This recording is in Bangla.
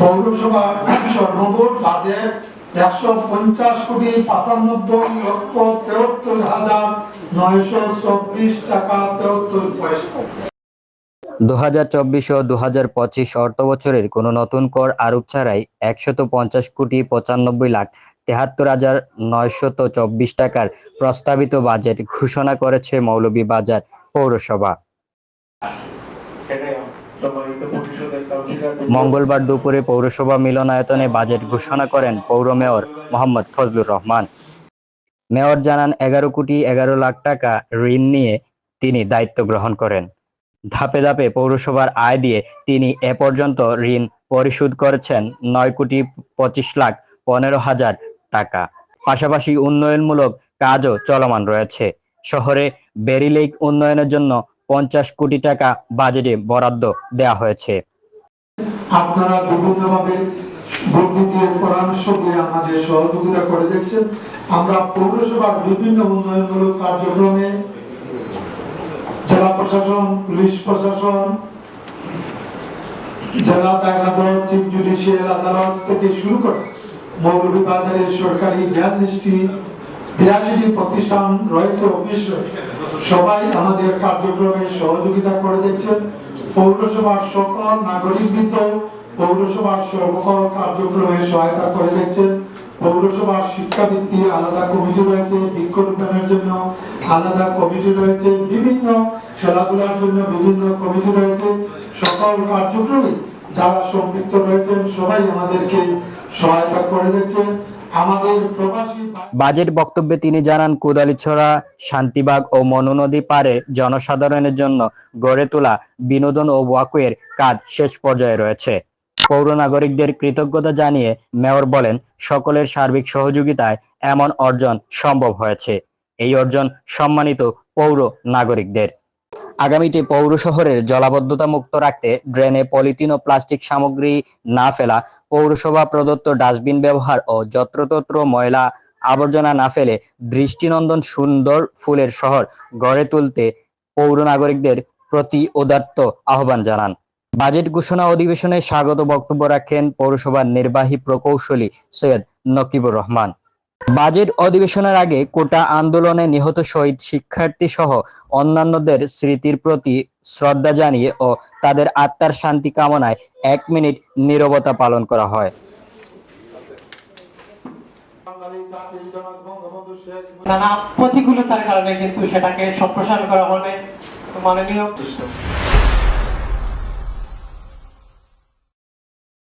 পৌরসভা সর্বমোট বাজেট একশো পঞ্চাশ কোটি পাঁচানব্বই লক্ষ তেহত্তর হাজার নয়শো চব্বিশ টাকা তেহত্তর পয়সা। দু হাজার চব্বিশ ও দু হাজার পঁচিশ অর্থ বছরের কোনো নতুন কর আরোপ ছাড়াই একশত পঞ্চাশ কোটি পঁচানব্বই লাখ তেহাত্তর হাজার নয়শত চব্বিশ টাকার প্রস্তাবিত বাজেট ঘোষণা করেছে মৌলভীবাজার পৌরসভা। মঙ্গলবার দুপুরে পৌরসভা মিলনায়তনে বাজেট ঘোষণা করেন পৌর মেয়র মোহাম্মদ ফজলুর রহমান। মেয়র জানান, এগারো কোটি এগারো লাখ টাকা ঋণ নিয়ে তিনি দায়িত্ব গ্রহণ করেন। ধাপে ধাপে পৌরসভার আয় দিয়ে তিনি এ পর্যন্ত ঋণ পরিশোধ করেছেন নয় কোটি পঁচিশ লাখ পনেরো হাজার টাকা। পাশাপাশি উন্নয়নমূলক কাজও চলমান রয়েছে। শহরে বেরিলেক উন্নয়নের জন্য পঞ্চাশ কোটি টাকা বাজেটে বরাদ্দ দেওয়া হয়েছে। আপনারা বিভিন্নভাবে পরামর্শ দিয়ে আমাদের সহযোগিতা করে যাচ্ছেন আমরা পৌরসভার বিভিন্ন উন্নয়নমূলক কার্যক্রমে জেলা প্রশাসন, পুলিশ প্রশাসন, জেলা আদালত, চিফ জুডিশিয়াল আদালত থেকে শুরু করে মৌলভীবাজারের সরকারি দৃষ্টি বিরাশিটি প্রতিষ্ঠান রয়েছে অফিস। সবাই আমাদের কার্যক্রমে সহযোগিতা করে দিচ্ছেন পৌরসভার সকল নাগরিকবৃন্দ পৌরসভার সকল কার্যক্রমে সহায়তা করে দিচ্ছেন পৌরসভার শিক্ষাবৃত্তি আলাদা কমিটি রয়েছে, বৃক্ষরোপণের জন্য আলাদা কমিটি রয়েছে, বিভিন্ন খেলাধুলার জন্য বিভিন্ন কমিটি রয়েছে। সকল কার্যক্রমে যারা সম্পৃক্ত রয়েছেন, সবাই আমাদেরকে সহায়তা করে দিচ্ছেন বাজেট বক্তব্যে তিনি জানান, কোদালিছড়া, শান্তিবাগ ও মনুনদী পারে জনসাধারণের জন্য গড়ে তোলা বিনোদন ও ওয়াকওয়ের কাজ শেষ পর্যায়ে রয়েছে। পৌর নাগরিকদের কৃতজ্ঞতা জানিয়ে মেয়র বলেন, সকলের সার্বিক সহযোগিতায় এমন অর্জন সম্ভব হয়েছে। এই অর্জন সম্মানিত পৌর নাগরিকদের। আগামীতে পৌর শহরের জলাবদ্ধতা মুক্ত রাখতে ড্রেনে পলিথিন ও প্লাস্টিক সামগ্রী না ফেলা, পৌরসভা প্রদত্ত ডাস্টবিন ব্যবহার ও যত্রতত্র ময়লা আবর্জনা না ফেলে দৃষ্টিনন্দন সুন্দর ফুলের শহর গড়ে তুলতে পৌর নাগরিকদের প্রতি উদাত্ত আহ্বান জানান। বাজেট ঘোষণা অধিবেশনে স্বাগত বক্তব্য রাখেন পৌরসভার নির্বাহী প্রকৌশলী সৈয়দ নকিবুর রহমান। বাজেট অধিবেশনের আগে কোটা আন্দোলনে নিহত শহীদ শিক্ষার্থী সহ অন্যান্যদের স্মৃতির প্রতি শ্রদ্ধা জানিয়ে ও তাদের আত্মার শান্তি কামনায় এক মিনিট নীরবতা পালন করা হয়। নানা প্রতিকূলতার কারণে কিন্তু সেটাকে সম্প্রসারণ করা হলে মাননীয়